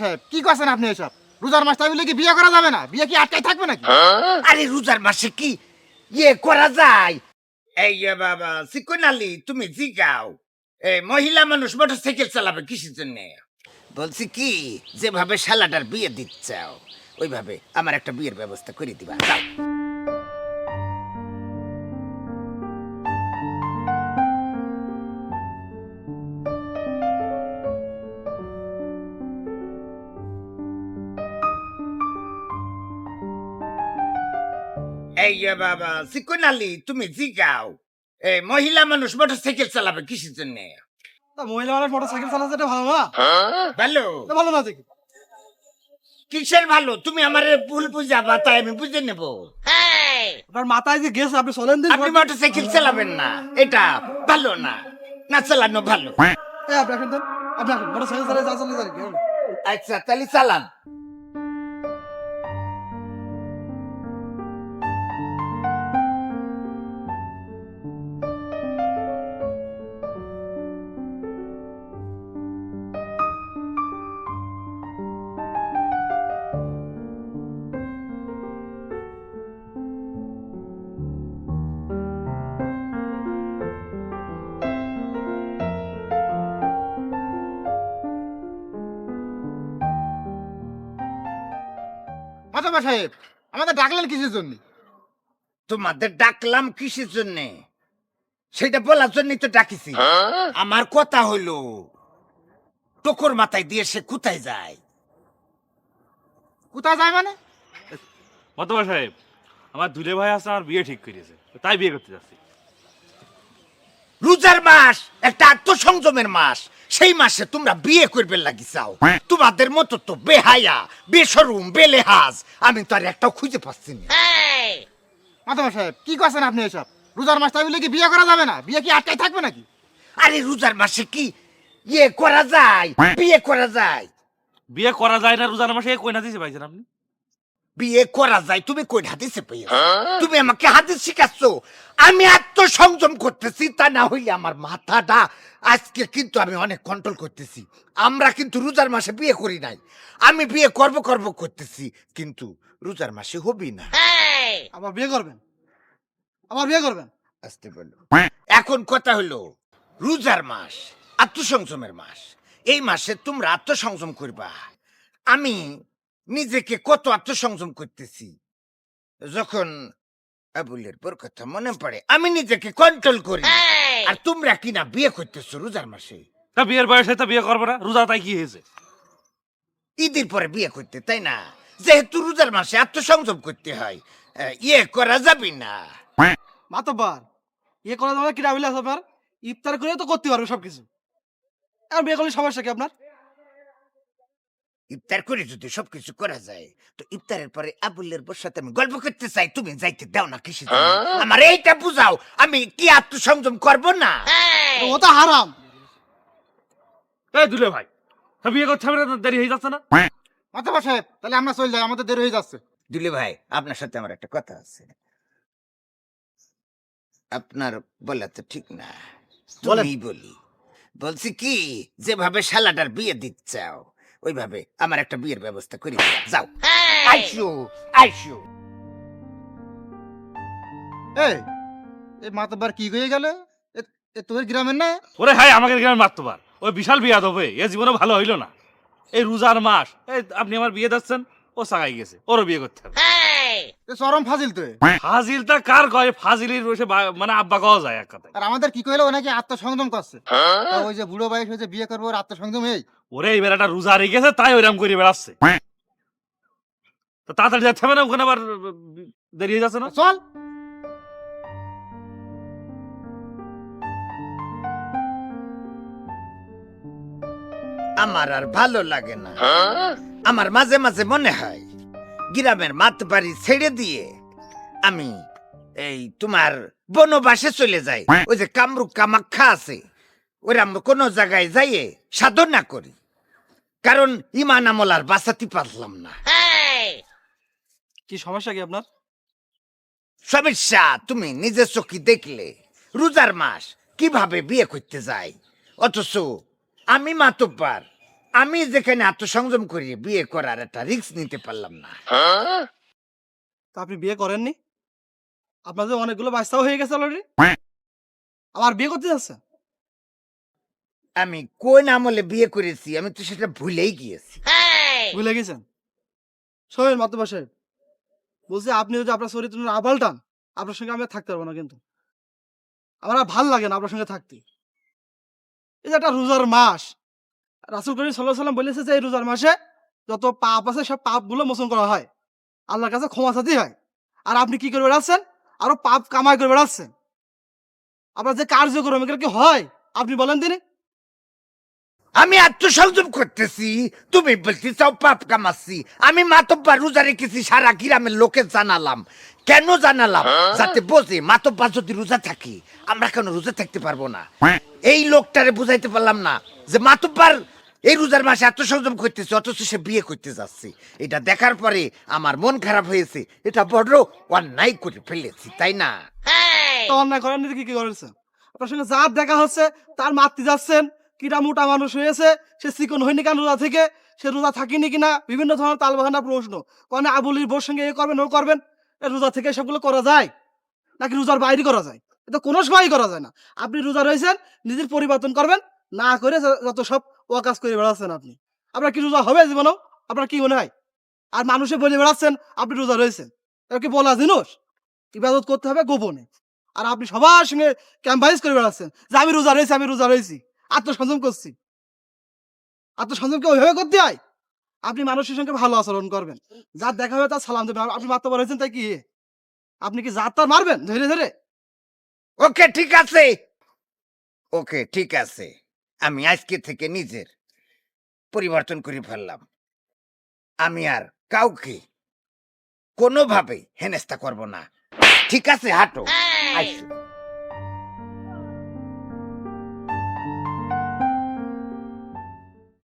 সাহেব, কি করছেন আপনি এসব? রোজার মাস তাই কি বিয়ে করা যাবে না? বিয়ে কি থাকবে নাকি? আরে রোজার মাসে কি? ইয়ে করা যায়। এই বাবা তুমি জিগাও। এই মহিলা মানুষ মোটরসাইকেল চালাবে কিসের জন্য? বলছি কি, যেভাবে শালাটার বিয়ে দিচ্ছাও, ওইভাবে আমার একটা বিয়ের ব্যবস্থা করে দিবা। যাও। এই বাবা সিকুন আলী তুমি জিগাও এই মহিলা মানুষ মোটরসাইকেল চালাবে কিসের জন্য তা মহিলা মানুষ মোটর সাইকেল চালাচ্ছে এটা ভালো না ভালো ভালো না দেখি কিসের ভালো তুমি আমার ভুল বুঝাবা তাই আমি বুঝে নেব আপনার মাথায় যে গেছে আপনি চলেন দিন আপনি মোটরসাইকেল চালাবেন না এটা ভালো না না চালানো ভালো আপনি এখন আপনি এখন মোটর সাইকেল চালিয়ে যা যান আচ্ছা তাহলে চালান সাহেব আমাদের ডাকলেন কিসের জন্য? তোমাদের ডাকলাম কিসের জন্য? সেটা বলার জন্যই তো ডাকিছি। আমার কথা হইল টোকর মাথায় দিয়ে সে কোথায় যায়? কোথায় যায় মানে? মতবা সাহেব আমার দুলে ভাই আছে আমার বিয়ে ঠিক করেছে তাই বিয়ে করতে যাচ্ছি। রোজার মাস একটা আত্মসংযমের মাস। সেই মাসে তোমরা বিয়ে করবে লাগি চাও। তোমাদের মতো তো বেহায়া বেসরুম বেলেহাজ। আমি তো আর একটাও খুঁজে পাচ্ছি না। সাহেব কি করছেন আপনি এসব? রোজার মাস তাই বলে কি বিয়ে করা যাবে না? বিয়ে কি আটকাই থাকবে নাকি? আরে রোজার মাসে কি ইয়ে করা যায়? বিয়ে করা যায়? বিয়ে করা যায় না রোজার মাসে কই না দিয়েছে পাইছেন আপনি? বিয়ে করা যায় তুমি কই হাদিসে পেয়ে তুমি আমাকে হাদিস শিখাচ্ছ। আমি আত্মসংযম করতেছি তা না হইলে আমার মাথাটা আজকে কিন্তু আমি অনেক কন্ট্রোল করতেছি। আমরা কিন্তু রোজার মাসে বিয়ে করি নাই। আমি বিয়ে করব করব করতেছি কিন্তু রোজার মাসে হবি না। আবার বিয়ে করবেন? আবার বিয়ে করবেন? আসতে বলল এখন কথা হলো রোজার মাস আত্মসংযমের মাস। এই মাসে তোমরা আত্মসংযম করবা। আমি নিজেকে কত আত্মসংযম করতেছি। যখন আবুলের পর কথা মনে পড়ে আমি নিজেকে কন্ট্রোল করি। আর তোমরা কিনা বিয়ে করতেছো রোজার মাসে? তা বিয়ের বয়সে তো বিয়ে করব না রোজা তাই কি হয়েছে? ঈদের পরে বিয়ে করতে তাই না? যেহেতু রোজার মাসে আত্মসংযম করতে হয় আহ, ইয়ে করা যাবে না। মাতব্বার ইয়ে করা যাবে কিরা বিলাস আপনার? ইফতার করে তো করতে পারবে সবকিছু। আর বিয়ে করলে সমস্যা কি আপনার? ইফতার করে যদি সবকিছু করা যায় তো ইফতারের পরে আবুলের বোর সাথে আমি গল্প করতে চাই। তুমি যাইতে দাও না কিসে আমার এইটা বুঝাও আমি কি আত্মসংযম করব না? ও তো হারাম। এই দুলে ভাই তা বিয়ে করতে না তো দেরি হয়ে যাচ্ছে না। মাতব্বার সাহেব তাহলে আমরা চলে যাই আমাদের দেরি হয়ে যাচ্ছে। দুলে ভাই আপনার সাথে আমার একটা কথা আছে। আপনার বলা তো ঠিক না। তুমি বলি। বলছি কি যেভাবে শালাটার বিয়ে দিচ্ছাও ওইভাবে আমার একটা বিয়ের ব্যবস্থা করে যাও। আইসো আইসো। এই এই মাতব্বার কি হয়ে গেল? এ- তোদের গ্রামের না? ওরে হাই আমাকে গ্রামে মারতে পার ওই বিশাল বিয়া হবে এ জীবনে ভালো হইল না। এই রোজার মাস এই আপনি আমার বিয়ে দিচ্ছেন ও সাগাই গেছে ওরও বিয়ে করতে হবে। চরম ফাজিল তো এ। ফাজিলটা কার কয়? ফাজিলির বসে মানে আব্বা কওয়া যায় এক কথায়। আর আমাদের কি কইলো? ও নাকি আত্মসংযম করছে। ওই যে বুড়ো বয়স হয়েছে বিয়ে করব ওর আত্মসংযম এই। ওরে এই বেলাটা রোজা রেখে গেছে তাই ওইরকম করে বেড়াচ্ছে। তাড়াতাড়ি যাচ্ছে না ওখানে আবার দেরি হয়ে যাচ্ছে না? চল। আমার আর ভালো লাগে না। আমার মাঝে মাঝে মনে হয় গ্রামের মাত বাড়ি ছেড়ে দিয়ে আমি এই তোমার বনবাসে চলে যাই। ওই যে কামরূপ কামাখ্যা আছে ওরা কোনো জায়গায় যাইয়ে সাধনা করি। কারণ ইমান আমল আর বাঁচাতে পারলাম না। কি সমস্যা কি আপনার? সমস্যা তুমি নিজের চোখে দেখলে। রোজার মাস কীভাবে বিয়ে করতে যাই অথচ আমি মাতব্বার। আমি যেখানে আত্মসংযম করি বিয়ে করার একটা রিস্ক নিতে পারলাম না। তা আপনি বিয়ে করেননি? আপনাদের অনেকগুলো বাচ্চাও হয়ে গেছে অলরেডি আবার বিয়ে করতে যাচ্ছে? আমি কোন আমলে বিয়ে করেছি আমি তো সেটা ভুলেই গিয়েছি। ভুলে গেছেন? শোনেন মাতবা সাহেব বলছি আপনি যদি আপনার চরিত্র না পাল্টান আপনার সঙ্গে আমি থাকতে পারব না কিন্তু। আমার আর ভালো লাগে না আপনার সঙ্গে থাকতে। এই যে একটা রোজার মাস রাসুল করিম সাল্লাহ সাল্লাম বলেছে যে এই রোজার মাসে যত পাপ আছে সব পাপগুলো মোচন করা হয়। আল্লাহর কাছে ক্ষমা চাতেই হয়। আর আপনি কি করে বেড়াচ্ছেন? আরও পাপ কামাই করে বেড়াচ্ছেন। আপনার যে কার্যক্রম এগুলো কি হয়? আপনি বলেন তিনি। আমি আত্মসংযম করতেছি। তুমি বলতে চাও পাপ কামাচ্ছি। আমি মাতব্বা রোজা রেখেছি সারা গ্রামের লোকে জানালাম। কেন জানালাম? যাতে বোঝে মাতব্বা যদি রোজা থাকি আমরা কেন রোজা থাকতে পারব না? এই লোকটারে বুঝাইতে পারলাম না যে মাতব্বার এই রোজার মাসে আত্মসংযম করতেছে অথচ সে বিয়ে করতে যাচ্ছে। এটা দেখার পরে আমার মন খারাপ হয়েছে। এটা বড় অন্যায় করে ফেলেছি তাই না? অন্যায় করেন কি কি করেছেন আপনার সঙ্গে যার দেখা হচ্ছে তার মাতৃ যাচ্ছেন কিরা মোটা মানুষ হয়েছে, সে চিকন হয়নি কেন রোজা থেকে? সে রোজা থাকিনি কিনা? বিভিন্ন ধরনের তালবাহানা প্রশ্ন। কনে আবুলির বোর সঙ্গে এ করবেন, ও করবেন? রোজা থেকে সবগুলো করা যায়? নাকি রোজার বাইরে করা যায়? এটা কোনো সময় করা যায় না। আপনি রোজা রয়েছেন, নিজের পরিবর্তন করবেন, না করে যত সব ও কাজ করে বেড়াচ্ছেন আপনি। আপনার কি রোজা হবে জীবনেও? আপনার কি মনে হয়? আর মানুষে বলে বেড়াচ্ছেন, আপনি রোজা রয়েছেন। এটা কি বলা জিনিস? ইবাদত করতে হবে গোপনে। আর আপনি সবার সঙ্গে ক্যাম্পাইজ করে বেড়াচ্ছেন যে আমি রোজা রয়েছি, আমি রোজা রয়েছি। আত্মসংযম করছি। আত্মসংযমকে ওইভাবে করতে হয়? আপনি মানুষের সঙ্গে ভালো আচরণ করবেন। যার দেখা হবে তার সালাম দেবেন। আপনি মাত্র বলেছেন তাই কি? আপনি কি জাত তার মারবেন? ধরে ধরে। ওকে, ঠিক আছে। ওকে, ঠিক আছে। আমি আজকে থেকে নিজের পরিবর্তন করে ফেললাম। আমি আর কাউকে কোনোভাবে হেনেস্তা করব না। ঠিক আছে, হাঁটো। আইসো।